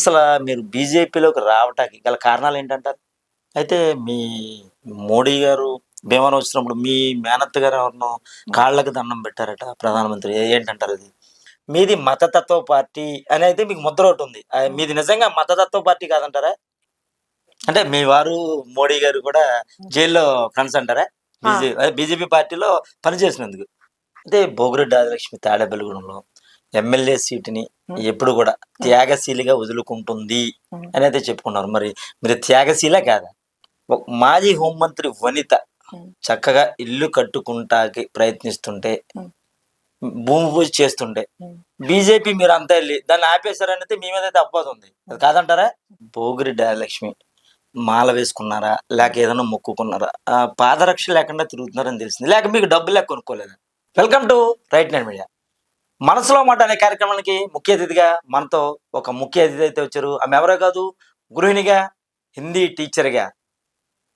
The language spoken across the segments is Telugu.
అసలు మీరు బీజేపీలోకి రావటానికి గల కారణాలు ఏంటంటారు? అయితే మీ మోడీ గారు భీమవరం వచ్చినప్పుడు మీ మేనత్త గారు ఎవరినో కాళ్ళకి దండం పెట్టారట ప్రధానమంత్రి. ఏంటంటారు అది? మీది మతతత్వ పార్టీ అని అయితే మీకు ముద్ర ఒకటి ఉంది. మీది నిజంగా మతతత్వ పార్టీ కాదంటారా? అంటే మీ వారు మోడీ గారు కూడా జైల్లో ఫ్రెండ్స్ అంటారా? బీజేపీ పార్టీలో పనిచేసినందుకు. అంటే బోగిరెడ్డి ఆదిలక్ష్మి తాడేపల్లిగూడెంలో ఎమ్మెల్యే సీటుని ఎప్పుడు కూడా త్యాగశీలిగా వదులుకుంటుంది. అని అయితే చెప్పుకున్నారు. మరి మీరు త్యాగశీల కాదా? మాజీ హోంమంత్రి వనిత. చక్కగా ఇల్లు కట్టుకుంటాకి ప్రయత్నిస్తుంటే. భూమి పూజ చేస్తుంటే. బీజేపీ మీరు అంతా వెళ్ళి దాన్ని ఆపేశారనైతే మీ మీద అయితే అప్పవుతుంది అది కాదంటారా? భోగిరెడ్డి ఆదిలక్ష్మి మాల వేసుకున్నారా? లేక ఏదైనా మొక్కుకున్నారా? పాదరక్ష లేకుండా తిరుగుతున్నారని తెలిసింది. లేక మీకు డబ్బు లేక కొనుక్కోలేదా? Welcome to right nine media. మనసులో మాట అనే కార్యక్రమానికి ముఖ్య అతిథిగా మనతో ఒక ముఖ్య అతిథి అయితే వచ్చారు. ఆమె ఎవరో కాదు గృహిణిగా హిందీ టీచర్గా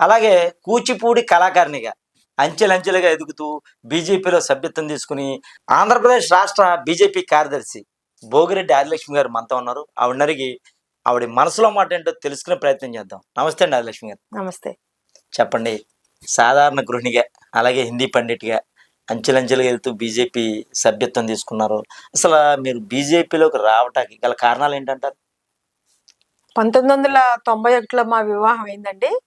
అలాగే కూచిపూడి కళాకారిణిగా అంచెలంచెలుగా ఎదుగుతూ బీజేపీలో సభ్యత్వం తీసుకుని ఆంధ్రప్రదేశ్ రాష్ట్ర బీజేపీ కార్యదర్శి భోగిరెడ్డి ఆదిలక్ష్మి గారు మనతో ఉన్నారు. ఆవిడనరిగి ఆవిడ మనసులో మాట ఏంటో తెలుసుకునే ప్రయత్నం చేద్దాం. నమస్తే అండి ఆదిలక్ష్మి గారు. నమస్తే. చెప్పండి. సాధారణ గృహిణిగా అలాగే హిందీ పండిట్గా అంచెలంచెలుగా వెళ్తూ బీజేపీ సభ్యత్వం తీసుకున్నారు. అసలు మీరు బీజేపీలోకి రావటానికి గల కారణాలు ఏంటంటారు? పంతొమ్మిది వందల తొంభై ఒకటిలో మా వివాహం అయిందండి.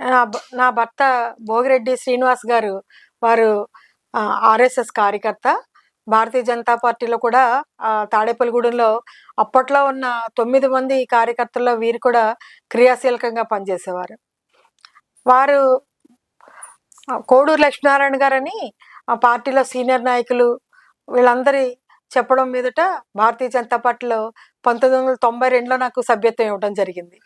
నా భ- నా భర్త భోగిరెడ్డి శ్రీనివాస్ గారు వారు ఆర్ఎస్ఎస్ కార్యకర్త. భారతీయ జనతా పార్టీలో కూడా తాడేపల్లిగూడెంలో అప్పట్లో ఉన్న తొమ్మిది మంది కార్యకర్తల్లో వీరు కూడా క్రియాశీలకంగా పనిచేసేవారు. వారు కోడూరు లక్ష్మీనారాయణ గారని ఆ పార్టీలో సీనియర్ నాయకులు వీళ్ళందరి చెప్పడం మీదట భారతీయ జనతా పార్టీలో పంతొమ్మిది వందల తొంభై రెండులో నాకు సభ్యత్వం ఇవ్వడం జరిగింది.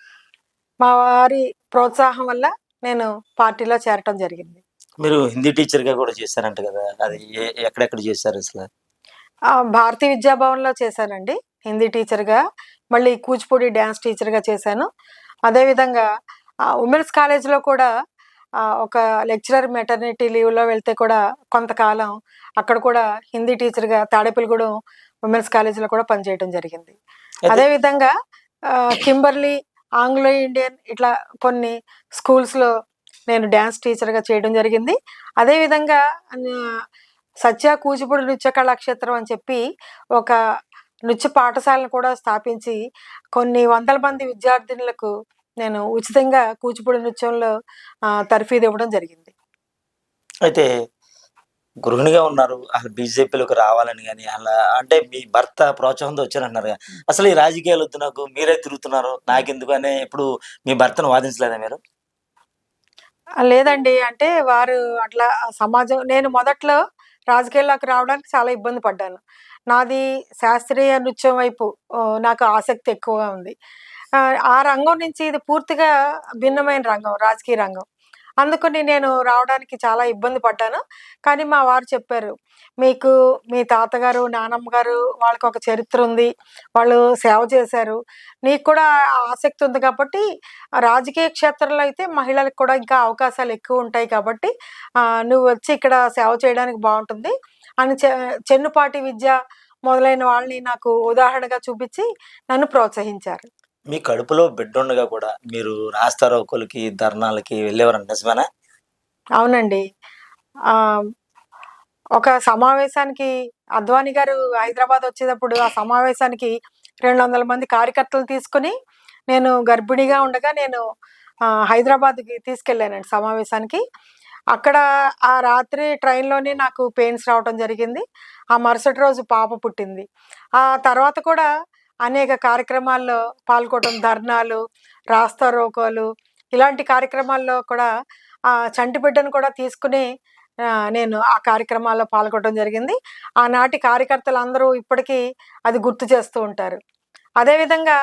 మా వారి ప్రోత్సాహం వల్ల నేను పార్టీలో చేరటం జరిగింది. మీరు హిందీ టీచర్గా కూడా చేశారంట కదా అది ఎక్కడెక్కడ చేశారు అసలు? భారతీయ విద్యాభవన్లో చేశానండి హిందీ టీచర్గా. మళ్ళీ కూచిపూడి డ్యాన్స్ టీచర్గా చేశాను. అదేవిధంగా ఉమెన్స్ కాలేజ్లో కూడా ఒక లెక్చరర్ మెటర్నిటీ లీవ్లో వెళ్తే కూడా కొంతకాలం అక్కడ కూడా హిందీ టీచర్గా తాడేపల్లిగూడెం ఉమెన్స్ కాలేజీలో కూడా పనిచేయడం జరిగింది. అదేవిధంగా కింబర్లీ ఆంగ్లో ఇండియన్ ఇట్లా కొన్ని స్కూల్స్లో నేను డ్యాన్స్ టీచర్గా చేయడం జరిగింది. అదేవిధంగా సత్య కూచిపూడి నృత్య కళాక్షేత్రం అని చెప్పి ఒక నృత్య పాఠశాలను కూడా స్థాపించి కొన్ని వందల మంది విద్యార్థినులకు నేను ఉచితంగా కూచిపూడి నృత్యంలో తర్ఫీదు ఇవ్వడం జరిగింది. అయితే గృహిణిగా ఉన్నారు. అసలు బీజేపీలోకి రావాలని కానీ అలా అంటే మీ భర్త ప్రోత్సాహంతో వచ్చారంటున్నారు. అసలు ఈ రాజకీయాలు వద్దు నాకు మీరే తిరుగుతున్నారు నాకెందుకు అనే ఇప్పుడు మీ భర్తను వాదించలేదా మీరు? లేదండి. అంటే వారు అట్లా సమాజం నేను మొదట్లో రాజకీయాల్లోకి రావడానికి చాలా ఇబ్బంది పడ్డాను. నాది శాస్త్రీయ నృత్యం వైపు నాకు ఆసక్తి ఎక్కువగా ఉంది. ఆ, రంగం నుంచి ఇది పూర్తిగా భిన్నమైన రంగం రాజకీయ రంగం. అందుకని నేను రావడానికి చాలా ఇబ్బంది పడ్డాను. కానీ మా వారు చెప్పారు మీకు మీ తాతగారు నానమ్మ గారు వాళ్ళకి ఒక చరిత్ర ఉంది. వాళ్ళు సేవ చేశారు. నీకు కూడా ఆసక్తి ఉంది కాబట్టి రాజకీయ క్షేత్రంలో అయితే మహిళలకు కూడా ఇంకా అవకాశాలు ఎక్కువ ఉంటాయి కాబట్టి నువ్వు వచ్చి ఇక్కడ సేవ చేయడానికి బాగుంటుంది. అని చె చెన్నుపాటి విద్య మొదలైన వాళ్ళని నాకు ఉదాహరణగా చూపించి నన్ను ప్రోత్సహించారు. మీ కడుపులో బిడ్డ ఉండగా కూడా మీరు రాస్తారోకులకి ధర్నాలకి వెళ్ళేవారంట నిజమేనా? అవునండి. ఒక సమావేశానికి అద్వానీ గారు హైదరాబాద్ వచ్చేటప్పుడు ఆ సమావేశానికి రెండు వందల మంది కార్యకర్తలు తీసుకుని నేను గర్భిణిగా ఉండగా నేను హైదరాబాద్కి తీసుకెళ్ళానండి సమావేశానికి. అక్కడ ఆ రాత్రి ట్రైన్లోనే నాకు పెయిన్స్ రావటం జరిగింది. ఆ మరుసటి రోజు పాప పుట్టింది. ఆ తర్వాత కూడా అనేక కార్యక్రమాల్లో పాల్గొనడం ధర్నాలు రాస్తా రోకోలు ఇలాంటి కార్యక్రమాల్లో కూడా ఆ చంటి బిడ్డను కూడా తీసుకుని నేను ఆ కార్యక్రమాల్లో పాల్గొనడం జరిగింది. ఆనాటి కార్యకర్తలు అందరూ ఇప్పటికీ అది గుర్తు చేస్తూ ఉంటారు. అదేవిధంగా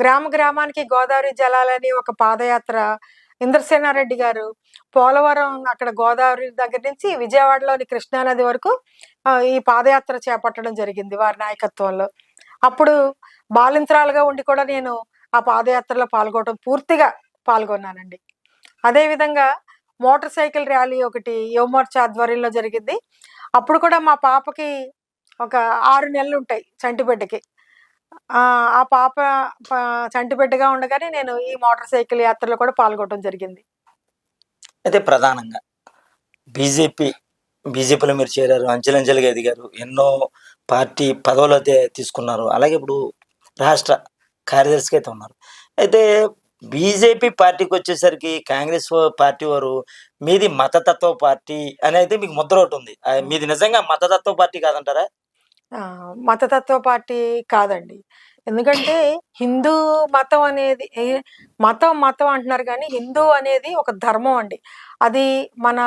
గ్రామ గ్రామానికి గోదావరి జలాలని ఒక పాదయాత్ర ఇంద్రసేనారెడ్డి గారు పోలవరం అక్కడ గోదావరి దగ్గర నుంచి విజయవాడలోని కృష్ణానది వరకు ఈ పాదయాత్ర చేపట్టడం జరిగింది వారి నాయకత్వంలో. అప్పుడు బాలింతరాలుగా ఉండి కూడా నేను ఆ పాదయాత్రలో పాల్గొనడం పూర్తిగా పాల్గొన్నానండి. అదేవిధంగా మోటార్ సైకిల్ ర్యాలీ ఒకటి యువమోర్చా ఆధ్వర్యంలో జరిగింది. అప్పుడు కూడా మా పాపకి ఒక ఆరు నెలలు ఉంటాయి చంటిబిడ్డకి ఆ పాప చంటిబిడ్డగా ఉండగానే నేను ఈ మోటార్ సైకిల్ యాత్రలో కూడా పాల్గొనడం జరిగింది. అయితే ప్రధానంగా బీజేపీ బీజేపీలో మీరు చేరారు అంచెలంచెలుగా ఎదిగారు ఎన్నో పార్టీ పదవులు అయితే తీసుకున్నారు. అలాగే ఇప్పుడు రాష్ట్ర కార్యదర్శిగా అయితే ఉన్నారు. అయితే బీజేపీ పార్టీకి వచ్చేసరికి కాంగ్రెస్ పార్టీ వారు మీది మతతత్వ పార్టీ అని అయితే మీకు ముద్ర ఒకటి ఉంది. మీది నిజంగా మతతత్వ పార్టీ కాదంటారా? మతతత్వ పార్టీ కాదండి. ఎందుకంటే హిందూ మతం అనేది మతం మతం అంటున్నారు కానీ హిందూ అనేది ఒక ధర్మం అండి. అది మన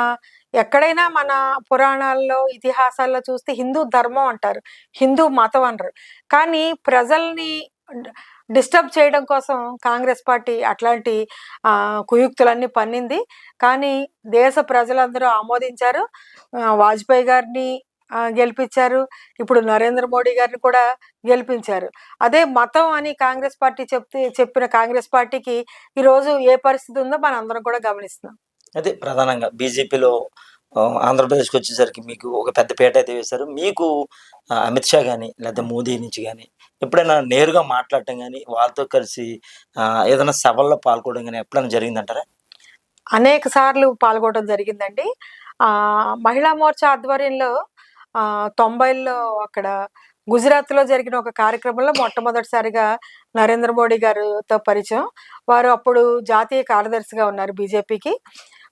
ఎక్కడైనా మన పురాణాల్లో ఇతిహాసాల్లో చూస్తే హిందూ ధర్మం అంటారు. హిందూ మతం అనరు. కానీ ప్రజల్ని డిస్టర్బ్ చేయడం కోసం కాంగ్రెస్ పార్టీ అట్లాంటి కుయుక్తులన్నీ పన్నింది. కానీ దేశ ప్రజలందరూ ఆమోదించారు. వాజ్పేయి గారిని గెలిపించారు. ఇప్పుడు నరేంద్ర మోడీ గారిని కూడా గెలిపించారు. అదే మతం అని కాంగ్రెస్ పార్టీ చెప్తే చెప్పిన కాంగ్రెస్ పార్టీకి ఈరోజు ఏ పరిస్థితి ఉందో మనం అందరం కూడా గమనిస్తున్నాం. అదే ప్రధానంగా బీజేపీలో ఆంధ్రప్రదేశ్కి వచ్చేసరికి మీకు ఒక పెద్ద పీట అయితే వేశారు. మీకు అమిత్ షా కానీ లేదా మోదీ నుంచి కానీ ఎప్పుడైనా నేరుగా మాట్లాడటం కానీ వాళ్ళతో కలిసి ఏదైనా సభల్లో పాల్గొనడం కానీ ఎప్పుడైనా జరిగిందంటారా? అనేక సార్లు పాల్గొనడం జరిగిందండి. మహిళా మోర్చా ఆధ్వర్యంలో తొంభైలో అక్కడ గుజరాత్లో జరిగిన ఒక కార్యక్రమంలో మొట్టమొదటిసారిగా నరేంద్ర మోడీ గారితో పరిచయం. వారు అప్పుడు జాతీయ కార్యదర్శిగా ఉన్నారు బీజేపీకి.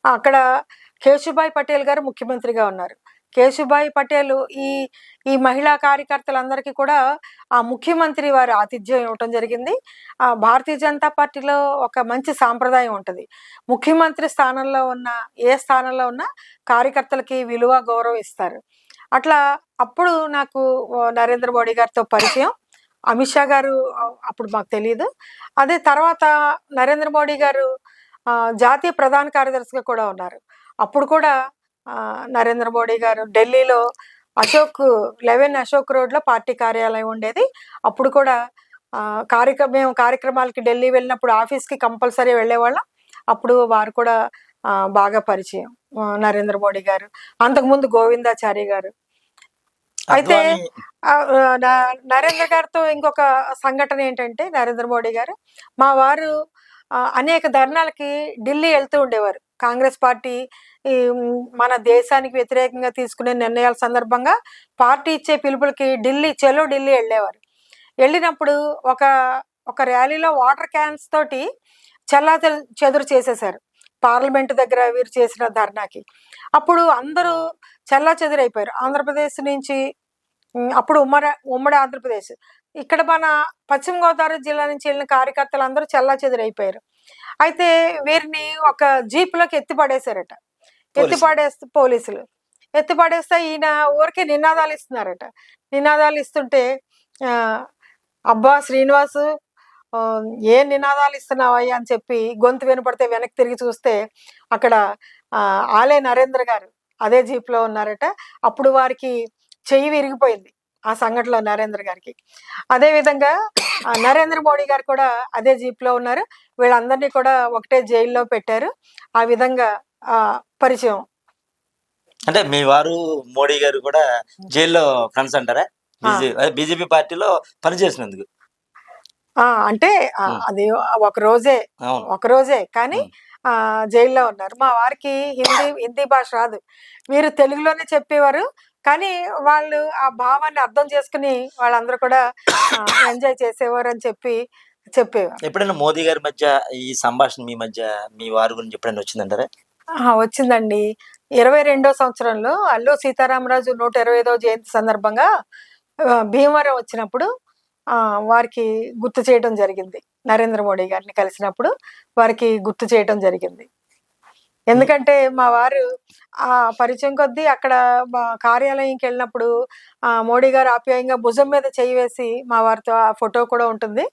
అక్కడ కేశుభాయ్ పటేల్ గారు ముఖ్యమంత్రిగా ఉన్నారు. కేశుభాయ్ పటేల్ ఈ ఈ మహిళా కార్యకర్తలందరికీ కూడా ఆ ముఖ్యమంత్రి వారి ఆతిథ్యం ఇవ్వటం జరిగింది. ఆ భారతీయ జనతా పార్టీలో ఒక మంచి సాంప్రదాయం ఉంటుంది. ముఖ్యమంత్రి స్థానంలో ఉన్న ఏ స్థానంలో ఉన్న కార్యకర్తలకి విలువ గౌరవం ఇస్తారు. అట్లా అప్పుడు నాకు నరేంద్ర మోడీ గారితో పరిచయం. అమిత్ షా గారు అప్పుడు మాకు తెలియదు అదే తర్వాత నరేంద్ర మోడీ గారు జాతీయ ప్రధాన కార్యదర్శిగా కూడా ఉన్నారు. అప్పుడు కూడా నరేంద్ర మోడీ గారు ఢిల్లీలో అశోక్ లెవెన్ అశోక్ రోడ్లో పార్టీ కార్యాలయం ఉండేది. అప్పుడు కూడా కార్యక్రమం మేము కార్యక్రమాలకి ఢిల్లీ వెళ్ళినప్పుడు ఆఫీస్కి కంపల్సరీ వెళ్ళేవాళ్ళం. అప్పుడు వారు కూడా బాగా పరిచయం నరేంద్ర మోడీ గారు. అంతకుముందు గోవిందాచారి గారు. అయితే నరేంద్ర గారితో ఇంకొక సంఘటన ఏంటంటే నరేంద్ర మోడీ గారు మా వారు అనేక ధర్నాలకి ఢిల్లీ వెళ్తూ ఉండేవారు. కాంగ్రెస్ పార్టీ ఈ, మన దేశానికి వ్యతిరేకంగా తీసుకునే నిర్ణయాల సందర్భంగా పార్టీ ఇచ్చే పిలుపులకి ఢిల్లీ చెలో ఢిల్లీ వెళ్ళేవారు. వెళ్ళినప్పుడు ఒక ఒక ర్యాలీలో వాటర్ క్యాన్స్ తోటి చల్లా చెదురు చేసేశారు. పార్లమెంట్ దగ్గర వీరు చేసిన ధర్నాకి. అప్పుడు అందరూ చల్లా చెదురైపోయారు. ఆంధ్రప్రదేశ్ నుంచి అప్పుడు ఉమ్మడి ఉమ్మడి ఆంధ్రప్రదేశ్. ఇక్కడ మన పశ్చిమ గోదావరి జిల్లా నుంచి వెళ్ళిన కార్యకర్తలు అందరూ చల్లా చెదురైపోయారు. అయితే వీరిని ఒక జీపులోకి ఎత్తి పడేశారట ఎత్తి పోలీసులు. పడేస్తే పోలీసులు. ఎత్తి పడేస్తే ఈయన ఊరికే నినాదాలు ఇస్తున్నారట. నినాదాలు ఇస్తుంటే ఆ, అబ్బా శ్రీనివాసు ఏం నినాదాలు ఇస్తున్నావయ్యా? అని చెప్పి గొంతు వినపడితే వెనక్కి తిరిగి చూస్తే అక్కడ ఆ, ఆలే నరేంద్ర గారు అదే జీప్లో ఉన్నారట. అప్పుడు వారికి చెయ్యి విరిగిపోయింది. ఆ సంఘటనలో నరేంద్ర గారికి. అదే విధంగా ఆ, నరేంద్ర మోడీ గారు కూడా అదే జీప్లో ఉన్నారు. వీళ్ళందరినీ కూడా ఒకటే జైల్లో పెట్టారు. ఆ విధంగా ఆ పరిచయం. అంటే మీ వారు మోడీ గారు కూడా జైల్లో ఫ్రెండ్స్ అంటారా? బీజేపీ పార్టీలో పనిచేసినందుకు ఆ అంటే. అది ఒక రోజే ఒక రోజే. కానీ జైల్లో ఉన్నారు. మా వారికి హిందీ హిందీ భాష రాదు. వీరు తెలుగులోనే చెప్పేవారు. కానీ వాళ్ళు ఆ భావాన్ని అర్థం చేసుకుని వాళ్ళందరూ కూడా ఎంజాయ్ చేసేవారు అని చెప్పి చెప్పేవారు. ఎప్పుడైనా మోదీ గారి మధ్య ఈ సంభాషణ మీ మధ్య మీ వారి గురించి ఎప్పుడైనా వచ్చిందంటారా? వచ్చిందండి. ఇరవై రెండో సంవత్సరంలో అల్లు సీతారామరాజు నూట ఇరవై ఐదవ జయంతి సందర్భంగా భీమవరం వచ్చినప్పుడు ఆ, వారికి గుర్తు చేయడం జరిగింది. నరేంద్ర మోడీ గారిని కలిసినప్పుడు వారికి గుర్తు చేయడం జరిగింది. ఎందుకంటే మా వారు ఆ పరిచయం కొద్దీ అక్కడ మా కార్యాలయంకి వెళ్ళినప్పుడు ఆ మోడీ గారు ఆప్యాయంగా భుజం మీద చేయి వేసి మా వారితో ఆ ఫోటో కూడా ఉంటుంది.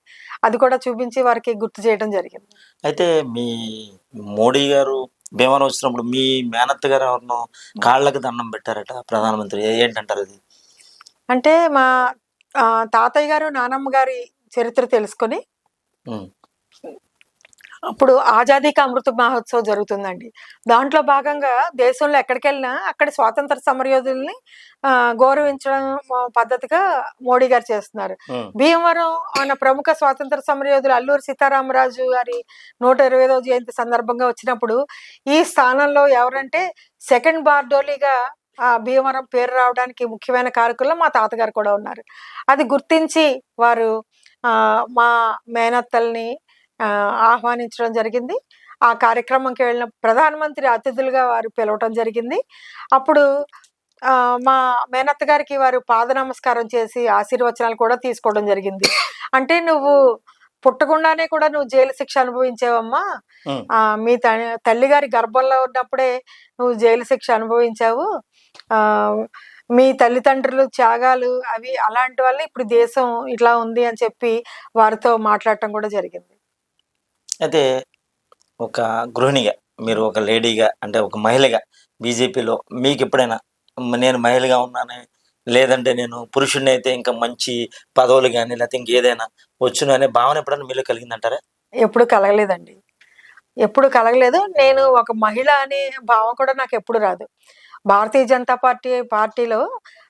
అది కూడా చూపించి వారికి గుర్తు చేయడం జరిగింది. అయితే మీ మోడీ గారు భీమవరం వచ్చినప్పుడు మీ మేనత్త గారు ఎవరినో కాళ్ళకి దండం పెట్టారట ప్రధానమంత్రి. ఏంటంటారు అది? అంటే మా తాతయ్య గారు నానమ్మ గారి చరిత్ర తెలుసుకొని. అప్పుడు ఆజాదీ కా అమృత మహోత్సవ్ జరుగుతుందండి. దాంట్లో భాగంగా దేశంలో ఎక్కడికి వెళ్ళినా అక్కడ స్వాతంత్ర సమరయోధుల్ని గౌరవించడం పద్ధతిగా మోడీ గారు చేస్తున్నారు. భీమవరం ఆయన ప్రముఖ స్వాతంత్ర సమరయోధులు అల్లూరి సీతారామరాజు గారి నూట ఇరవై ఐదవ జయంతి సందర్భంగా వచ్చినప్పుడు ఈ స్థానంలో ఎవరంటే సెకండ్ బార్డోలీగా ఆ భీమవరం పేరు రావడానికి ముఖ్యమైన కారకుల్లో మా తాతగారు కూడా ఉన్నారు. అది గుర్తించి వారు మా మేనత్తల్ని ఆహ్వానించడం జరిగింది. ఆ కార్యక్రమంకి వెళ్ళిన ప్రధానమంత్రి అతిథులుగా వారు పిలవటం జరిగింది. అప్పుడు ఆ, మా మేనత్త గారికి వారు పాద నమస్కారం చేసి ఆశీర్వచనాలు కూడా తీసుకోవడం జరిగింది. అంటే నువ్వు పుట్టకుండానే కూడా నువ్వు జైలు శిక్ష అనుభవించావమ్మా. మీ తల్లి గారి గర్భంలో ఉన్నప్పుడే నువ్వు జైలు శిక్ష అనుభవించావు. ఆ మీ తల్లిదండ్రులు త్యాగాలు అవి అలాంటి వల్ల ఇప్పుడు దేశం ఇట్లా ఉంది అని చెప్పి వారితో మాట్లాడటం కూడా జరిగింది. అయితే ఒక గృహిణిగా మీరు ఒక లేడీగా అంటే ఒక మహిళగా బీజేపీలో మీకు ఎప్పుడైనా నేను మహిళగా ఉన్నాను లేదంటే నేను పురుషుడిని అయితే ఇంకా మంచి పదవులు కానీ లేకపోతే ఇంకేదైనా వచ్చును అనే భావన ఎప్పుడైనా మీలో కలిగిందంటారా? ఎప్పుడు కలగలేదండి. ఎప్పుడు కలగలేదు. నేను ఒక మహిళ అనే భావం కూడా నాకు ఎప్పుడు రాదు. భారతీయ జనతా పార్టీ పార్టీలో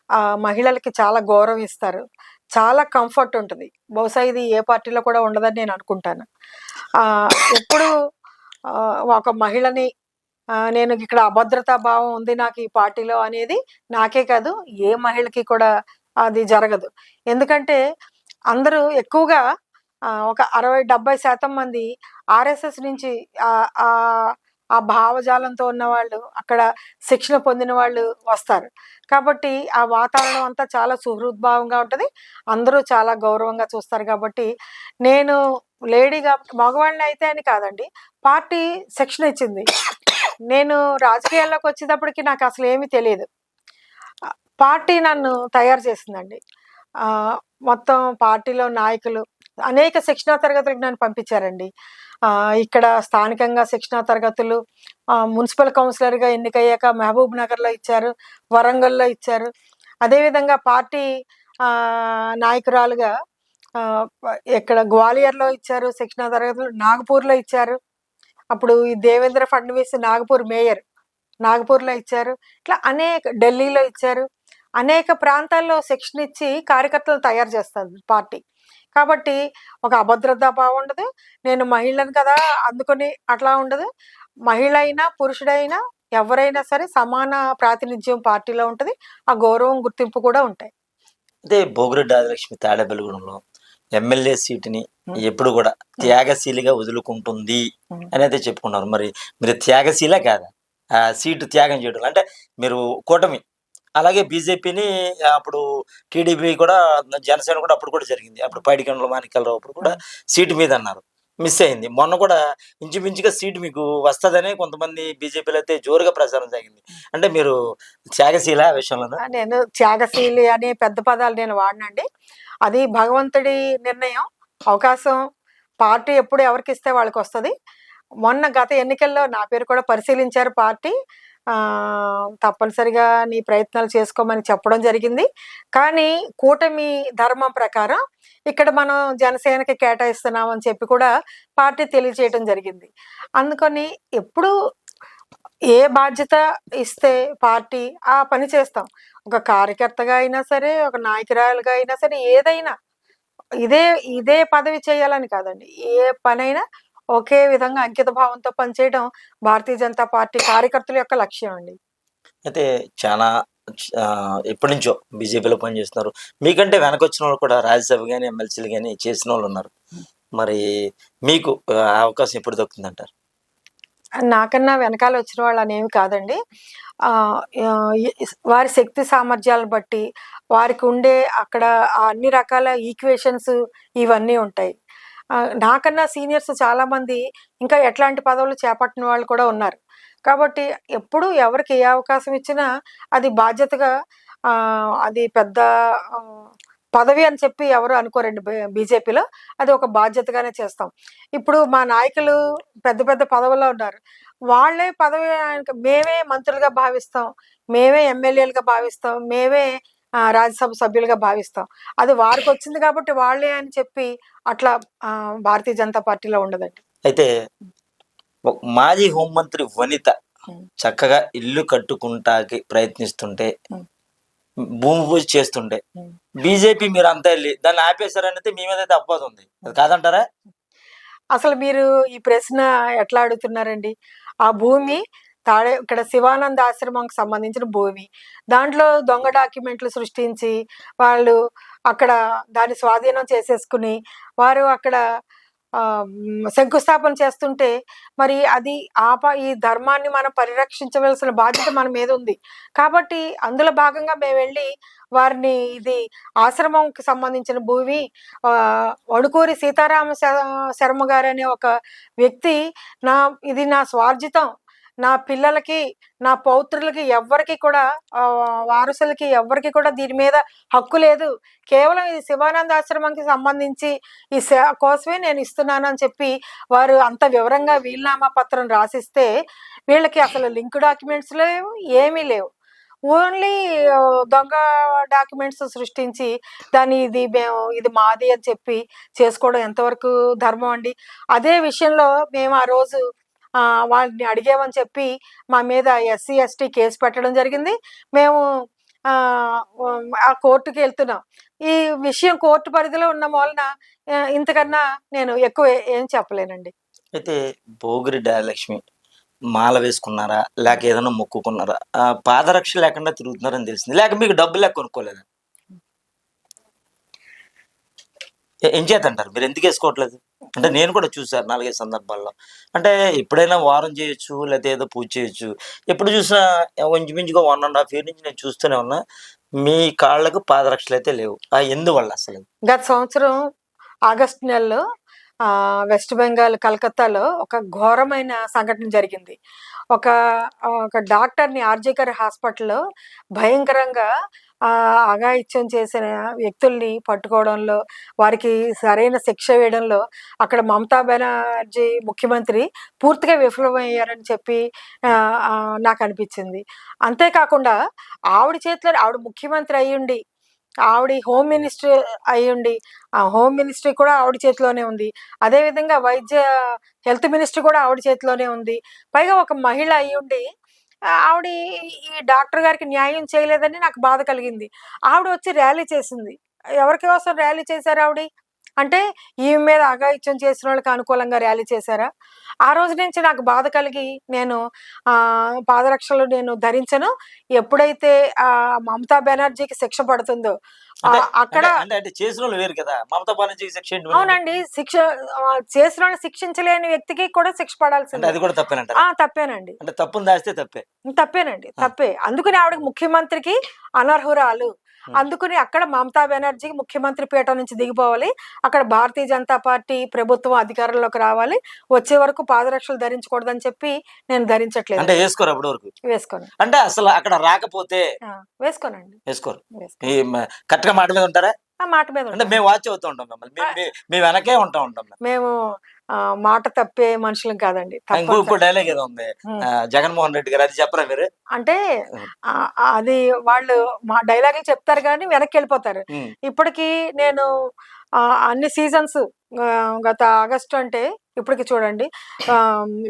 ఆ మహిళలకి చాలా గౌరవం ఇస్తారు. చాలా కంఫర్ట్ ఉంటుంది. బహుశా ఇది ఏ పార్టీలో కూడా ఉండదని నేను అనుకుంటాను. ఎప్పుడు ఒక మహిళని నేను ఇక్కడ అభద్రతా భావం ఉంది నాకు ఈ పార్టీలో అనేది నాకే కాదు ఏ మహిళకి కూడా అది జరగదు. ఎందుకంటే అందరూ ఎక్కువగా ఒక అరవై డెబ్బై శాతం మంది ఆర్ఎస్ఎస్ నుంచి ఆ భావజాలంతో ఉన్న వాళ్ళు అక్కడ శిక్షణ పొందిన వాళ్ళు వస్తారు. కాబట్టి ఆ వాతావరణం అంతా చాలా సుహృద్భావంగా ఉంటుంది. అందరూ చాలా గౌరవంగా చూస్తారు కాబట్టి నేను లేడీగా మగవాళ్ళని అయితే అని కాదండి. పార్టీ శిక్షణ ఇచ్చింది. నేను రాజకీయాల్లోకి వచ్చేటప్పటికి నాకు అసలు ఏమీ తెలియదు. పార్టీ నన్ను తయారు చేసిందండి. మొత్తం పార్టీలో నాయకులు అనేక శిక్షణా తరగతులకు నన్ను పంపించారండి. ఇక్కడ స్థానికంగా శిక్షణా తరగతులు మున్సిపల్ కౌన్సిలర్గా ఎన్నికయ్యాక మహబూబ్ నగర్లో ఇచ్చారు వరంగల్లో ఇచ్చారు. అదేవిధంగా పార్టీ నాయకురాలుగా ఇక్కడ గ్వాలియర్లో ఇచ్చారు శిక్షణా తరగతులు నాగపూర్లో ఇచ్చారు. అప్పుడు ఈ దేవేంద్ర ఫడ్నవీస్ నాగపూర్ మేయర్ నాగపూర్లో ఇచ్చారు. ఇట్లా అనేక ఢిల్లీలో ఇచ్చారు. అనేక ప్రాంతాల్లో శిక్షణ ఇచ్చి కార్యకర్తలు తయారు చేస్తారు పార్టీ. కాబట్టి ఒక అభద్రతా భావం ఉండదు. నేను మహిళను కదా అందుకొని అట్లా ఉండదు. మహిళ అయినా పురుషుడైనా ఎవరైనా సరే సమాన ప్రాతినిధ్యం పార్టీలో ఉంటుంది. ఆ గౌరవం గుర్తింపు కూడా ఉంటాయి. అయితే బోగిరెడ్డి ఆదిలక్ష్మి తాడేపల్లిగూడెంలో ఎమ్మెల్యే సీటుని ఎప్పుడు కూడా త్యాగశీలిగా వదులుకుంటుంది. అని అయితే చెప్పుకున్నారు. మరి మీరు త్యాగశీల కాదా? ఆ సీటు త్యాగం చేయడం. అంటే మీరు కూటమి అలాగే బీజేపీని అప్పుడు టీడీపీ కూడా జనసేన కూడా అప్పుడు కూడా జరిగింది. అప్పుడు పైడికండ్ల మాణిక్యాలరావు అప్పుడు కూడా సీటు మీద అన్నారు. మిస్ అయింది. మొన్న కూడా ఇంచుమించుగా సీటు మీకు వస్తుందని కొంతమంది బీజేపీలో అయితే జోరుగా ప్రచారం జరిగింది. అంటే మీరు త్యాగశీల విషయంలో నేను త్యాగశీలి అనే పెద్ద పదాలు నేను వాడినండి. అది భగవంతుడి నిర్ణయం. అవకాశం పార్టీ ఎప్పుడు ఎవరికి ఇస్తే వాళ్ళకి వస్తుంది. మొన్న గత ఎన్నికల్లో నా పేరు కూడా పరిశీలించారు పార్టీ. తప్పనిసరిగా నీ ప్రయత్నాలు చేసుకోమని చెప్పడం జరిగింది. కానీ కూటమి ధర్మం ప్రకారం ఇక్కడ మనం జనసేనకి కేటాయిస్తున్నాం అని చెప్పి కూడా పార్టీ తెలియజేయడం జరిగింది. అందుకని ఎప్పుడు ఏ బాధ్యత ఇస్తే పార్టీ ఆ పని చేస్తాం. ఒక కార్యకర్తగా అయినా సరే ఒక నాయకురాలుగా అయినా సరే ఏదైనా ఇదే ఇదే పదవి చేయాలని కాదండి. ఏ పనైనా ఒకే విధంగా అంకిత భావంతో పనిచేయడం భారతీయ జనతా పార్టీ కార్యకర్తల యొక్క లక్ష్యం అండి. అయితే చాలా ఎప్పటి నుంచో బీజేపీలో పనిచేస్తున్నారు. మీకంటే వెనక వచ్చిన వాళ్ళు కూడా రాజ్యసభ కానీ ఎమ్మెల్సీలు కానీ చేసిన వాళ్ళు ఉన్నారు. మరి మీకు అవకాశం ఎప్పుడు దక్కుతుందంటారు? నాకన్నా వెనకాల వచ్చిన వాళ్ళు అనేవి కాదండి. వారి శక్తి సామర్థ్యాలను బట్టి వారికి ఉండే అక్కడ అన్ని రకాల ఈక్వేషన్స్ ఇవన్నీ ఉంటాయి. నాకన్నా సీనియర్స్ చాలామంది ఇంకా ఎట్లాంటి పదవులు చేపట్టిన వాళ్ళు కూడా ఉన్నారు. కాబట్టి ఎప్పుడు ఎవరికి ఏ అవకాశం ఇచ్చినా అది బాధ్యతగా అది పెద్ద పదవి అని చెప్పి ఎవరు అనుకోరండి బీజేపీలో. అది ఒక బాధ్యతగానే చేస్తాం. ఇప్పుడు మా నాయకులు పెద్ద పెద్ద పదవుల్లో ఉన్నారు. వాళ్ళే పదవి మేమే మంత్రులుగా భావిస్తాం. మేమే ఎమ్మెల్యేలుగా భావిస్తాం. మేమే రాజ్యసభ సభ్యులుగా భావిస్తాం అది వారికి వచ్చింది కాబట్టి వాళ్ళే అని చెప్పి అట్లా భారతీయ జనతా పార్టీలో ఉండదండి అయితే మాజీ హోంమంత్రి వనిత. చక్కగా ఇల్లు కట్టుకుంటాకి ప్రయత్నిస్తుంటే. భూమి పూజ చేస్తుంటే. బీజేపీ మీరు అంతా వెళ్ళి దాన్ని ఆపేశారనేది మీ మీద తప్పదు ఉంది అది కాదంటారా అసలు మీరు ఈ ప్రశ్న ఎట్లా అడుగుతున్నారండి ఆ భూమి తాడే ఇక్కడ శివానంద ఆశ్రమంకి సంబంధించిన భూమి. దాంట్లో దొంగ డాక్యుమెంట్లు సృష్టించి వాళ్ళు అక్కడ దాన్ని స్వాధీనం చేసేసుకుని వారు అక్కడ శంకుస్థాపన చేస్తుంటే మరి అది ఆప ఈ ధర్మాన్ని మనం పరిరక్షించవలసిన బాధ్యత మన మీద ఉంది. కాబట్టి అందులో భాగంగా మేము వెళ్ళి వారిని ఇది ఆశ్రమంకి సంబంధించిన భూమి వణుకూరి వడుకూరి సీతారామ శ- శర్మ గారు అనే ఒక వ్యక్తి నా ఇది నా స్వార్జితం. నా పిల్లలకి నా పౌత్రులకి ఎవ్వరికి కూడా వారసులకి ఎవ్వరికి కూడా దీని మీద హక్కు లేదు. కేవలం ఇది శివానంద ఆశ్రమంకి సంబంధించి ఈ సేవ కోసమే నేను ఇస్తున్నాను అని చెప్పి వారు అంత వివరంగా వీలునామా పత్రం రాసిస్తే వీళ్ళకి అసలు లింక్ డాక్యుమెంట్స్ లేవు ఏమీ లేవు. ఓన్లీ దొంగ డాక్యుమెంట్స్ సృష్టించి దాన్ని ఇది మేము ఇది మాది అని చెప్పి చేసుకోవడం ఎంతవరకు ధర్మం అండి. అదే విషయంలో మేము ఆ రోజు వాళ్ళని అడిగామని చెప్పి మా మీద ఎస్సీ ఎస్టీ కేసు పెట్టడం జరిగింది. మేము ఆ, కోర్టుకి వెళ్తున్నాం. ఈ విషయం కోర్టు పరిధిలో ఉన్న వలన ఇంతకన్నా నేను ఎక్కువ ఏం చెప్పలేనండి. అయితే భోగిరి డయలక్ష్మి మాల వేసుకున్నారా? లేక ఏదైనా మొక్కుకున్నారా? పాదరక్ష లేకుండా తిరుగుతున్నారని తెలిసింది. లేక మీకు డబ్బు లేక కొనుక్కోలేదా? ఏం చేతంటారు మీరు ఎందుకు వేసుకోవట్లేదు? అంటే నేను కూడా చూసాను నాలుగైదు సందర్భాల్లో. అంటే ఎప్పుడైనా వారం చేయొచ్చు లేకపోతే ఏదో పూజ చేయొచ్చు. ఎప్పుడు చూసినా ఇంచుమించుగా వన్ అండ్ హాఫ్ ఇయర్ నుంచి నేను చూస్తూనే ఉన్నా మీ కాళ్ళకు పాదరక్షలు అయితే లేవు. ఆ ఎందువల్ల అసలు? గత సంవత్సరం ఆగస్టు నెలలో వెస్ట్ బెంగాల్ కలకత్తాలో ఒక ఘోరమైన సంఘటన జరిగింది. ఒక ఒక డాక్టర్ని ఆర్జీకర్ హాస్పిటల్లో భయంకరంగా అఘాయిత్యం చేసిన వ్యక్తుల్ని పట్టుకోవడంలో వారికి సరైన శిక్ష వేయడంలో అక్కడ మమతా బెనర్జీ ముఖ్యమంత్రి పూర్తిగా విఫలమయ్యారని చెప్పి నాకు అనిపించింది. అంతేకాకుండా ఆవిడ చేతిలో ఆవిడ ముఖ్యమంత్రి అయ్యుండి ఆవిడ హోమ్ మినిస్ట్రీ అయ్యుండి ఆ హోమ్ మినిస్ట్రీ కూడా ఆవిడ చేతిలోనే ఉంది. అదేవిధంగా వైద్య హెల్త్ మినిస్ట్రీ కూడా ఆవిడ చేతిలోనే ఉంది. పైగా ఒక మహిళ అయ్యుండి ఆవిడ ఈ- డాక్టర్ గారికి న్యాయం చేయలేదని నాకు బాధ కలిగింది. ఆవిడ వచ్చి ర్యాలీ చేసింది. ఎవరికోసం ర్యాలీ చేశారు ఆవిడ? అంటే ఈమె మీద అఘాయిత్యం చేసిన వాళ్ళకి అనుకూలంగా ర్యాలీ చేశారా? ఆ రోజు నుంచి నాకు బాధ కలిగి నేను ఆ పాదరక్షలు నేను ధరించను. ఎప్పుడైతే ఆ మమతా బెనర్జీకి శిక్ష పడుతుందో అక్కడ అంటే- చేసిన వేరు కదా. మమతా బానర్జీకి శిక్ష? అవునండి. శిక్ష చేసిన శిక్షించలేని వ్యక్తికి కూడా శిక్ష పడాల్సింది. అది కూడా తప్పేనండి. అంటే తప్పును దాస్తే తప్పే. తప్పేనండి. తప్పే. అందుకని ఆవిడకి ముఖ్యమంత్రికి అనర్హురాలు. అందుకని అక్కడ మమతా బెనర్జీకి ముఖ్యమంత్రి పీఠం నుంచి దిగిపోవాలి. అక్కడ భారతీయ జనతా పార్టీ ప్రభుత్వం అధికారంలోకి రావాలి. వచ్చే వరకు పాదరక్షలు ధరించకూడదని చెప్పి నేను ధరించట్లేదు. అంటే వేసుకోరు అప్పటి వరకు? వేసుకోను. అంటే అసలు అక్కడ రాకపోతే వేసుకోనండి. వేసుకోరు. మాట మీద ఉంటారా? మాట మీద అంటే. మేము వాచ్ అవుతూ ఉంటాం మిమ్మల్ని. మేము- వెనకే ఉంటా ఉంటాం. మేము మాట తప్పే మనుషులం కాదండి. ఇంకో. డైలాగ్ ఏదో ఉంది. జగన్మోహన్ రెడ్డి గారు అది చెప్పరా మీరు? అంటే అది వాళ్ళు మా డైలాగులు చెప్తారు కానీ వెనక్కి వెళ్ళిపోతారు. ఇప్పటికి నేను అన్ని సీజన్స్ గత ఆగస్టు అంటే ఇప్పటికి చూడండి ఆ,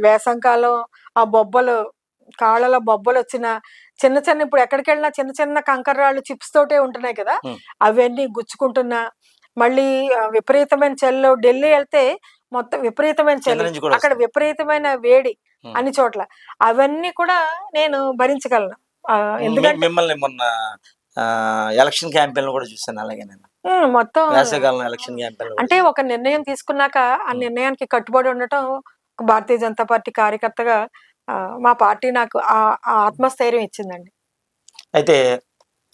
వేసంకాలం ఆ బొబ్బలు కాళ్ళలో బొబ్బలు వచ్చిన చిన్న చిన్న ఇప్పుడు ఎక్కడికి వెళ్ళినా చిన్న చిన్న కంకర్రాళ్ళు చిప్స్ తోటే ఉంటున్నాయి కదా. అవన్నీ గుచ్చుకుంటున్నా మళ్ళీ విపరీతమైన చల్లు ఢిల్లీ వెళ్తే మొత్తం విపరీతమైన చలి. అక్కడ. విపరీతమైన వేడి. అన్ని చోట్ల. అవన్నీ కూడా నేను భరించగలను. ఎందుకంటే మిమ్మల్ని మొన్న ఎలక్షన్ క్యాంపెయిన్ కూడా చూసాను అలాగే నేను. మొత్తం వేసవికాలం ఎలక్షన్ క్యాంపెయిన్ అంటే ఒక నిర్ణయం తీసుకున్నాక ఆ నిర్ణయానికి కట్టుబడి ఉండటం ఒక భారతీయ జనతా పార్టీ కార్యకర్తగా మా పార్టీ నాకు ఆత్మస్థైర్యం ఇచ్చిందండి. అయితే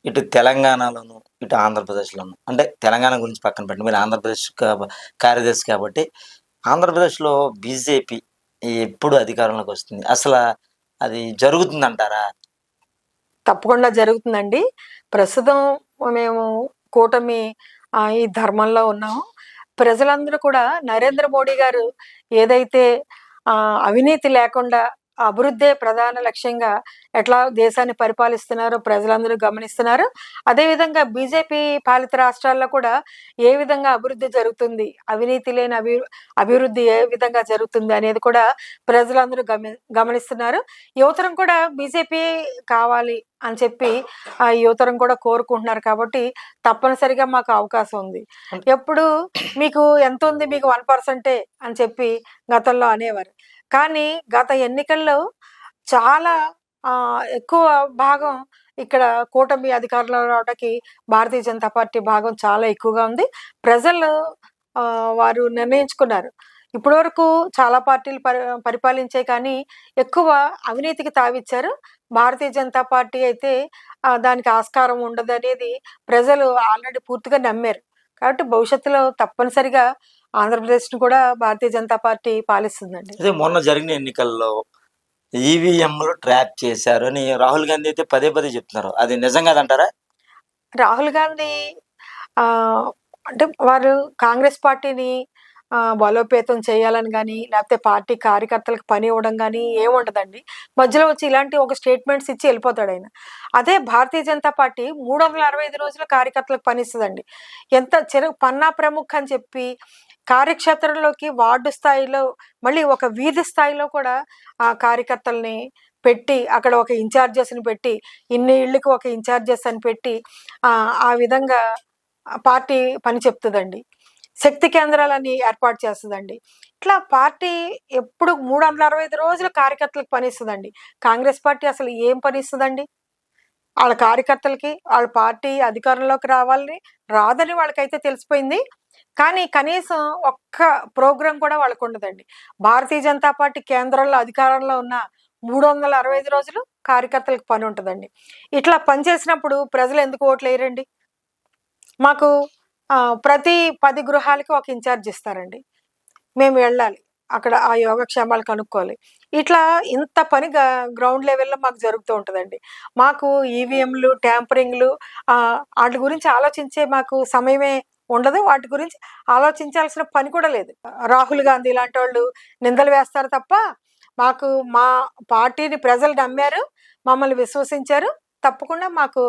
ఇటు తెలంగాణలోను ఇటు ఆంధ్రప్రదేశ్లోను అంటే తెలంగాణ గురించి పక్కన పెట్టి మీరు ఆంధ్రప్రదేశ్ కార్యదర్శి కాబట్టి ఆంధ్రప్రదేశ్లో బీజేపీ ఎప్పుడు అధికారంలోకి వస్తుంది? అసలు అది జరుగుతుందంటారా? తప్పకుండా జరుగుతుందండి. ప్రస్తుతం మేము కూటమి ఈ ధర్మంలో ఉన్నాము. ప్రజలందరూ కూడా నరేంద్ర మోడీ గారు ఏదైతే అవినీతి లేకుండా అభివృద్ధే ప్రధాన లక్ష్యంగా ఎట్లా దేశాన్ని పరిపాలిస్తున్నారో ప్రజలందరూ గమనిస్తున్నారు. అదేవిధంగా బీజేపీ పాలిత రాష్ట్రాల్లో కూడా ఏ విధంగా అభివృద్ధి జరుగుతుంది అవినీతి లేని అభి అభివృద్ధి ఏ విధంగా జరుగుతుంది అనేది కూడా ప్రజలందరూ గమ గమనిస్తున్నారు. యువతరం కూడా బీజేపీ కావాలి అని చెప్పి ఆ యువతరం కూడా కోరుకుంటున్నారు కాబట్టి తప్పనిసరిగా మాకు అవకాశం ఉంది. ఎప్పుడు మీకు ఎంత ఉంది మీకు వన్ పర్సెంటే అని చెప్పి గతంలో అనేవారు. కానీ గత ఎన్నికల్లో చాలా ఆ, ఎక్కువ భాగం ఇక్కడ కూటమి అధికారంలో రావడానికి భారతీయ జనతా పార్టీ భాగం చాలా ఎక్కువగా ఉంది. ప్రజలు ఆ, వారు నిర్ణయించుకున్నారు. ఇప్పటి వరకు చాలా పార్టీలు పరి పరిపాలించే కానీ ఎక్కువ అవినీతికి తావిచ్చారు. భారతీయ జనతా పార్టీ అయితే దానికి ఆస్కారం ఉండదు అనేది ప్రజలు ఆల్రెడీ పూర్తిగా నమ్మారు. కాబట్టి భవిష్యత్తులో తప్పనిసరిగా ఆంధ్రప్రదేశ్ను కూడా భారతీయ జనతా పార్టీ పాలిస్తుందండి. అదే మొన్న జరిగిన ఎన్నికల్లో ఈవీఎంలు ట్రాప్ చేశారు అని రాహుల్ గాంధీ అయితే పదే పదే చెప్తున్నారు. అది నిజం కాదంటారా రాహుల్ గాంధీ అంటే వారు కాంగ్రెస్ పార్టీని బలోపేతం చేయాలని కానీ లేకపోతే పార్టీ కార్యకర్తలకు పని ఇవ్వడం కానీ ఏముండదండి మధ్యలో వచ్చి ఇలాంటి ఒక స్టేట్మెంట్స్ ఇచ్చి వెళ్ళిపోతాడు ఆయన. అదే భారతీయ జనతా పార్టీ మూడు వందల అరవై ఐదు రోజులు కార్యకర్తలకు పని ఇస్తుందండి. ఎంత చిరు పన్నా ప్రముఖ్ అని చెప్పి కార్యక్షేత్రంలోకి వార్డు స్థాయిలో మళ్ళీ ఒక వీధి స్థాయిలో కూడా ఆ కార్యకర్తల్ని పెట్టి అక్కడ ఒక ఇన్ఛార్జెస్ని పెట్టి ఇన్ని ఇళ్ళకి ఒక ఇన్ఛార్జెస్ అని పెట్టి ఆ, విధంగా పార్టీ పని చెప్తుందండి. శక్తి కేంద్రాలని ఏర్పాటు చేస్తుందండి. ఇట్లా పార్టీ ఎప్పుడు మూడు వందల అరవై ఐదు రోజులు కార్యకర్తలకు పనిస్తుందండి కాంగ్రెస్ పార్టీ అసలు ఏం పనిస్తుందండి వాళ్ళ కార్యకర్తలకి వాళ్ళ పార్టీ అధికారంలోకి రావాలని రాదని వాళ్ళకైతే తెలిసిపోయింది. కానీ కనీసం ఒక్క ప్రోగ్రాం కూడా వాళ్ళకు ఉండదండి భారతీయ జనతా పార్టీ కేంద్రంలో అధికారంలో ఉన్న మూడు వందల అరవై ఐదు రోజులు కార్యకర్తలకు పని ఉంటుందండి ఇట్లా పనిచేసినప్పుడు ప్రజలు ఎందుకు ఓట్లు వేయరండి మాకు ప్రతి పది గృహాలకి ఒక ఇన్ఛార్జ్ ఇస్తారండి. మేము వెళ్ళాలి. అక్కడ ఆ యోగక్షేమాలు కనుక్కోవాలి. ఇట్లా ఇంత పని గ్రౌండ్ లెవెల్లో మాకు జరుగుతూ ఉంటుందండి. మాకు ఈవీఎంలు ట్యాంపరింగ్లు వాటి గురించి ఆలోచించే మాకు సమయమే ఉండదు. వాటి గురించి ఆలోచించాల్సిన పని కూడా లేదు. రాహుల్ గాంధీ లాంటి వాళ్ళు నిందలు వేస్తారు తప్ప మాకు మా పార్టీని ప్రజలు నమ్మారు మమ్మల్ని విశ్వసించారు. తప్పకుండా మాకు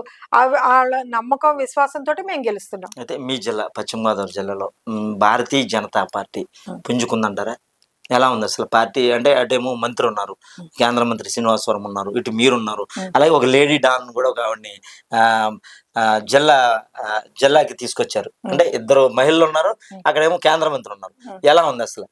వాళ్ళ నమ్మకం విశ్వాసంతో మేము గెలుస్తున్నాం. అయితే మీ జిల్లా పశ్చిమ గోదావరి జిల్లాలో భారతీయ జనతా పార్టీ. పుంజుకుందంటారా? ఎలా ఉంది అసలు పార్టీ అంటే అటేమో మంత్రి ఉన్నారు కేంద్ర మంత్రి శ్రీనివాసవరం ఉన్నారు ఇటు మీరున్నారు. అలాగే ఒక లేడీ డాన్ కూడా ఒక ఆవిడ్ని జిల్లా జిల్లాకి తీసుకొచ్చారు. అంటే ఇద్దరు మహిళలు ఉన్నారు. అక్కడేమో కేంద్ర మంత్రి ఉన్నారు. ఎలా ఉంది అసలు?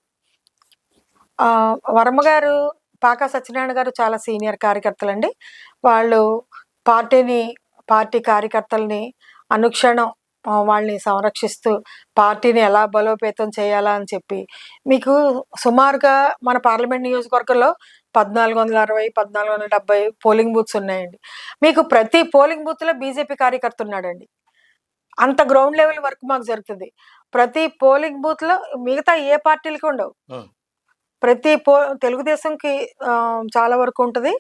ఆ, వర్మ గారు పాకా సత్యనారాయణ గారు చాలా సీనియర్ కార్యకర్తలండి. వాళ్ళు పార్టీని పార్టీ కార్యకర్తల్ని అనుక్షణం వాళ్ళని సంరక్షిస్తూ పార్టీని ఎలా బలోపేతం చేయాలా అని చెప్పి. మీకు సుమారుగా మన పార్లమెంట్ నియోజకవర్గంలో పద్నాలుగు వందల అరవై పద్నాలుగు వందల డెబ్బై పోలింగ్ బూత్స్ ఉన్నాయండి. మీకు ప్రతి పోలింగ్ బూత్లో బీజేపీ కార్యకర్త ఉన్నాడండి. అంత గ్రౌండ్ లెవెల్ వరకు మాకు జరుగుతుంది. ప్రతి పోలింగ్ బూత్లో మిగతా ఏ పార్టీలకి ఉండవు. ప్రతి పో తెలుగుదేశంకి చాలా వరకు ఉంటుంది.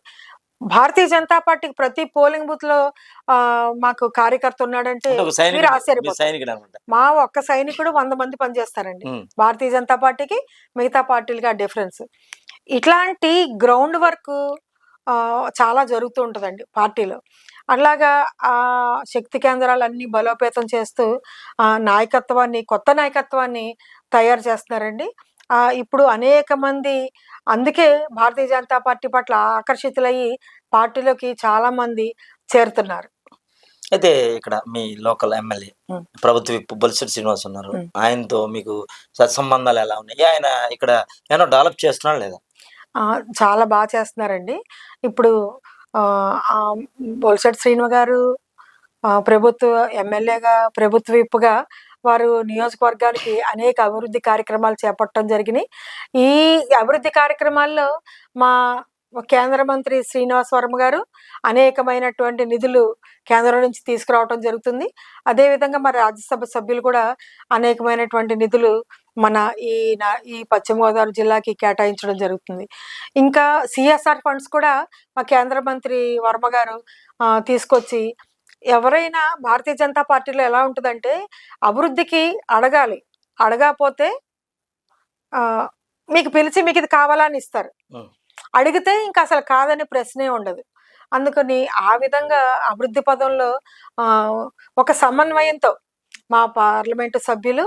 భారతీయ జనతా పార్టీకి ప్రతి పోలింగ్ బూత్లో ఆ, మాకు కార్యకర్త ఉన్నాడంటే మీరు ఆశ్చర్యపోతారు. మా ఒక్క సైనికుడు వంద మంది పనిచేస్తారండి. భారతీయ జనతా పార్టీకి మిగతా పార్టీలకి ఆ డిఫరెన్స్. ఇట్లాంటి గ్రౌండ్ వర్క్ చాలా జరుగుతూ ఉంటుందండి పార్టీలో. అట్లాగా ఆ శక్తి కేంద్రాలన్నీ బలోపేతం చేస్తూ ఆ నాయకత్వాన్ని కొత్త నాయకత్వాన్ని తయారు చేస్తున్నారండి. ఇప్పుడు అనేక మంది అందుకే భారతీయ జనతా పార్టీ పట్ల ఆకర్షితులయ్యి పార్టీలోకి చాలా మంది చేరుతున్నారు. అయితే ఇక్కడ మీ లోకల్ ఎమ్మెల్యే. ప్రభుత్వ విప్ బొలిసెట్ శ్రీనివాస్ ఉన్నారు. ఆయనతో మీకు సత్సంబంధాలు ఎలా ఉన్నాయి? ఆయన ఇక్కడ ఏమో డెవలప్ చేస్తున్నాడు లేదా? చాలా బాగా చేస్తున్నారండి. ఇప్పుడు ఆ, ఆ, బొలిశెట్టి శ్రీను గారు ప్రభుత్వ ఎమ్మెల్యేగా ప్రభుత్వ విప్పుగా వారు నియోజకవర్గానికి అనేక అభివృద్ధి కార్యక్రమాలు చేపట్టడం జరిగినాయి. ఈ అభివృద్ధి కార్యక్రమాల్లో మా కేంద్ర మంత్రి శ్రీనివాస్ వర్మ గారు అనేకమైనటువంటి నిధులు కేంద్రం నుంచి తీసుకురావడం జరుగుతుంది. అదేవిధంగా మా రాజ్యసభ సభ్యులు కూడా అనేకమైనటువంటి నిధులు మన ఈ ఈ పశ్చిమ గోదావరి జిల్లాకి కేటాయించడం జరుగుతుంది. ఇంకా సిఎస్ఆర్ ఫండ్స్ కూడా మా కేంద్ర మంత్రి వర్మ గారు తీసుకొచ్చి ఎవరైనా భారతీయ జనతా పార్టీలో ఎలా ఉంటుందంటే అభివృద్ధికి అడగాలి. అడగకపోతే మీకు పిలిచి మీకు ఇది కావాలని ఇస్తారు. అడిగితే ఇంకా అసలు కాదనే ప్రశ్నే ఉండదు. అందుకని ఆ విధంగా అభివృద్ధి పదంలో ఒక సమన్వయంతో మా పార్లమెంటు సభ్యులు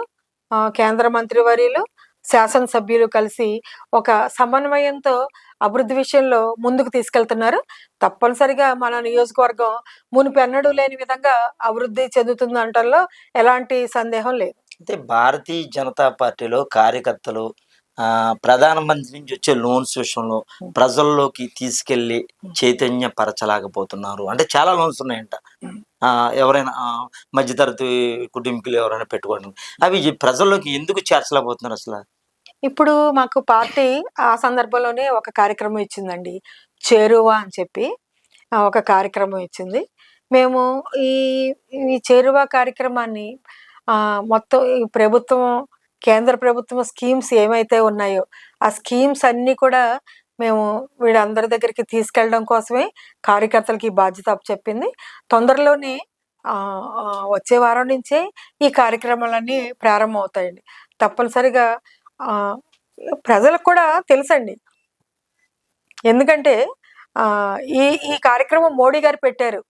కేంద్ర మంత్రివర్యులు శాసనసభ్యులు కలిసి ఒక సమన్వయంతో అభివృద్ధి విషయంలో ముందుకు తీసుకెళ్తున్నారు. తప్పనిసరిగా మన నియోజకవర్గం మునిపెన్నడూ లేని విధంగా అభివృద్ధి చెందుతుంది అంటల్లో ఎలాంటి సందేహం లేదు. అయితే భారతీయ జనతా పార్టీలో కార్యకర్తలు ఆ ప్రధానమంత్రి నుంచి వచ్చే లోన్స్ విషయంలో ప్రజల్లోకి తీసుకెళ్ళి చైతన్య పరచలేకపోతున్నారు అంటే చాలా లోన్స్ ఉన్నాయంట. ఎవరైనా మధ్యతరగతి కుటుంబీకులు ఎవరైనా పెట్టుకోవడం అవి ప్రజల్లోకి ఎందుకు చేర్చలేకపోతున్నారు అసలు? ఇప్పుడు మాకు పార్టీ ఆ సందర్భంలోనే ఒక కార్యక్రమం ఇచ్చిందండి. చేరువ అని చెప్పి ఒక కార్యక్రమం ఇచ్చింది. మేము ఈ ఈ చేరువ కార్యక్రమాన్ని మొత్తం ఈ ప్రభుత్వం కేంద్ర ప్రభుత్వం స్కీమ్స్ ఏమైతే ఉన్నాయో ఆ స్కీమ్స్ అన్నీ కూడా మేము వీళ్ళందరి దగ్గరికి తీసుకెళ్ళడం కోసమే కార్యకర్తలకి బాధ్యత చెప్పింది. తొందరలోనే వచ్చే వారం నుంచే ఈ కార్యక్రమాలన్నీ ప్రారంభం అవుతాయండి తప్పనిసరిగా ప్రజలకు కూడా తెలుసండి. ఎందుకంటే ఈ ఈ కార్యక్రమం మోడీ గారు పెట్టారు.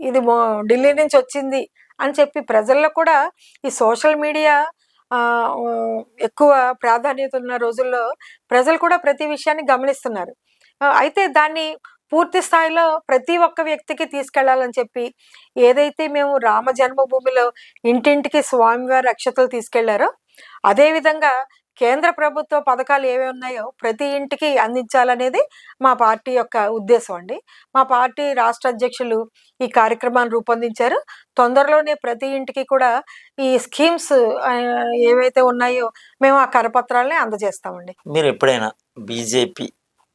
ఇది మో ఢిల్లీ నుంచి వచ్చింది అని చెప్పి ప్రజల్లో కూడా ఈ సోషల్ మీడియా ఎక్కువ ప్రాధాన్యత ఉన్న రోజుల్లో ప్రజలు కూడా ప్రతి విషయాన్ని గమనిస్తున్నారు. అయితే దాన్ని పూర్తి స్థాయిలో ప్రతి ఒక్క వ్యక్తికి తీసుకెళ్ళాలని చెప్పి ఏదైతే మేము రామ జన్మభూమిలో ఇంటింటికి స్వామివారి అక్షతలు తీసుకెళ్ళారో అదేవిధంగా కేంద్ర ప్రభుత్వ పథకాలు ఏవి ఉన్నాయో ప్రతి ఇంటికి అందించాలనేది మా పార్టీ యొక్క ఉద్దేశం అండి. మా పార్టీ రాష్ట్ర అధ్యక్షులు ఈ కార్యక్రమాన్ని రూపొందించారు. తొందరలోనే ప్రతి ఇంటికి కూడా ఈ స్కీమ్స్ ఏవైతే ఉన్నాయో మేము ఆ కరపత్రాలని అందజేస్తామండి. మీరు ఎప్పుడైనా బీజేపీ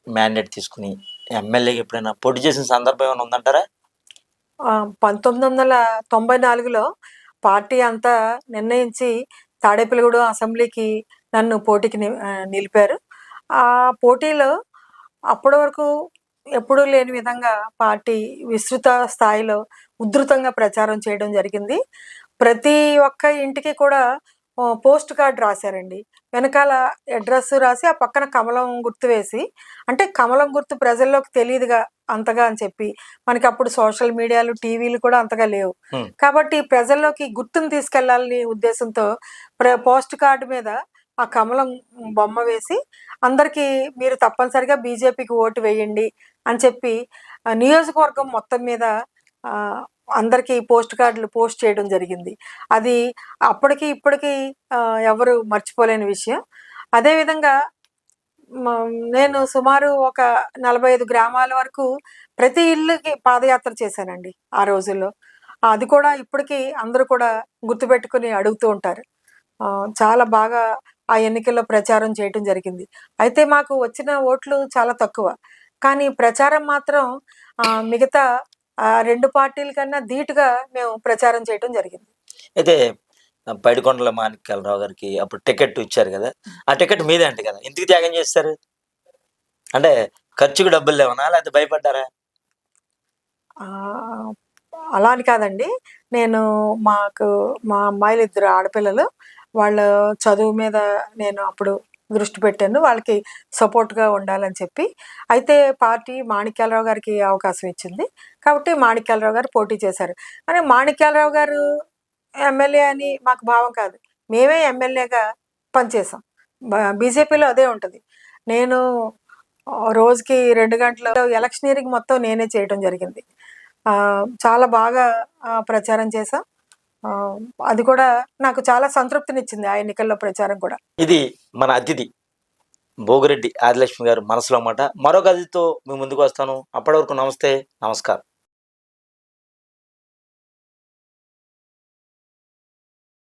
మ్యాండేట్ తీసుకుని ఎమ్మెల్యేకి ఎప్పుడైనా పోటీ చేసిన సందర్భం ఏమైనా ఉందంటారా? పంతొమ్మిది వందల తొంభై నాలుగులో పార్టీ అంతా నిర్ణయించి తాడేపల్లిగూడెం అసెంబ్లీకి నన్ను పోటీకి నిలిపారు. ఆ పోటీలో అప్పటి వరకు ఎప్పుడూ లేని విధంగా పార్టీ విస్తృత స్థాయిలో ఉధృతంగా ప్రచారం చేయడం జరిగింది. ప్రతి ఒక్క ఇంటికి కూడా పోస్ట్ కార్డ్ రాశారండి. వెనకాల అడ్రస్ రాసి ఆ పక్కన కమలం గుర్తు వేసి అంటే కమలం గుర్తు ప్రజల్లోకి తెలియదుగా అంతగా అని చెప్పి మనకి అప్పుడు సోషల్ మీడియాలు టీవీలు కూడా అంతగా లేవు. కాబట్టి ప్రజల్లోకి గుర్తును తీసుకెళ్ళాలని ఉద్దేశంతో ప్ర- పోస్ట్ కార్డు మీద ఆ కమలం బొమ్మ వేసి అందరికీ మీరు తప్పనిసరిగా బీజేపీకి ఓటు వేయండి అని చెప్పి నియోజకవర్గం మొత్తం మీద అందరికీ పోస్ట్ కార్డులు పోస్ట్ చేయడం జరిగింది. అది అప్పటికి ఇప్పటికి ఎవరు మర్చిపోలేని విషయం. అదేవిధంగా నేను సుమారు ఒక నలభై ఐదు గ్రామాల వరకు ప్రతి ఇల్లుకి పాదయాత్ర చేశానండి ఆ రోజుల్లో. అది కూడా ఇప్పటికీ అందరూ కూడా గుర్తుపెట్టుకుని అడుగుతూ ఉంటారు. చాలా బాగా ఆ ఎన్నికల్లో ప్రచారం చేయటం జరిగింది. అయితే మాకు వచ్చిన ఓట్లు చాలా తక్కువ. కానీ ప్రచారం మాత్రం మిగతా రెండు పార్టీల కన్నా ధీటుగా మేము ప్రచారం చేయటం జరిగింది. అయితే పైడికొండల మాణిక్యాలరావు గారికి అప్పుడు టికెట్ ఇచ్చారు కదా ఆ టికెట్ మీదే అంటే కదా ఎందుకు త్యాగం చేస్తారు? అంటే ఖర్చుకు డబ్బులు లేవనా లేకపోతే భయపడ్డారా? అలా అని కాదండి. నేను మాకు మా అమ్మాయిలు ఇద్దరు ఆడపిల్లలు. వాళ్ళ చదువు మీద నేను అప్పుడు దృష్టి పెట్టాను. వాళ్ళకి సపోర్ట్గా ఉండాలని చెప్పి. అయితే పార్టీ మాణిక్యాలరావు గారికి అవకాశం ఇచ్చింది. కాబట్టి మాణిక్యాలరావు గారు పోటీ చేశారు. కానీ మాణిక్యాలరావు గారు ఎమ్మెల్యే అని మాకు భావం కాదు. మేమే ఎమ్మెల్యేగా పనిచేసాం బీజేపీలో అదే ఉంటుంది. నేను రోజుకి రెండు గంటల ఎలక్షనీరింగ్ మొత్తం నేనే చేయడం జరిగింది. చాలా బాగా ప్రచారం చేశాం. అది కూడా నాకు చాలా సంతృప్తినిచ్చింది ఆ ఎన్నికల్లో ప్రచారం కూడా. ఇది మన అతిథి భోగిరెడ్డి ఆదిలక్ష్మి గారు మనసులో మాట. మరొక అతిథితో మీ ముందుకు వస్తాను. అప్పటి వరకు నమస్తే నమస్కారం.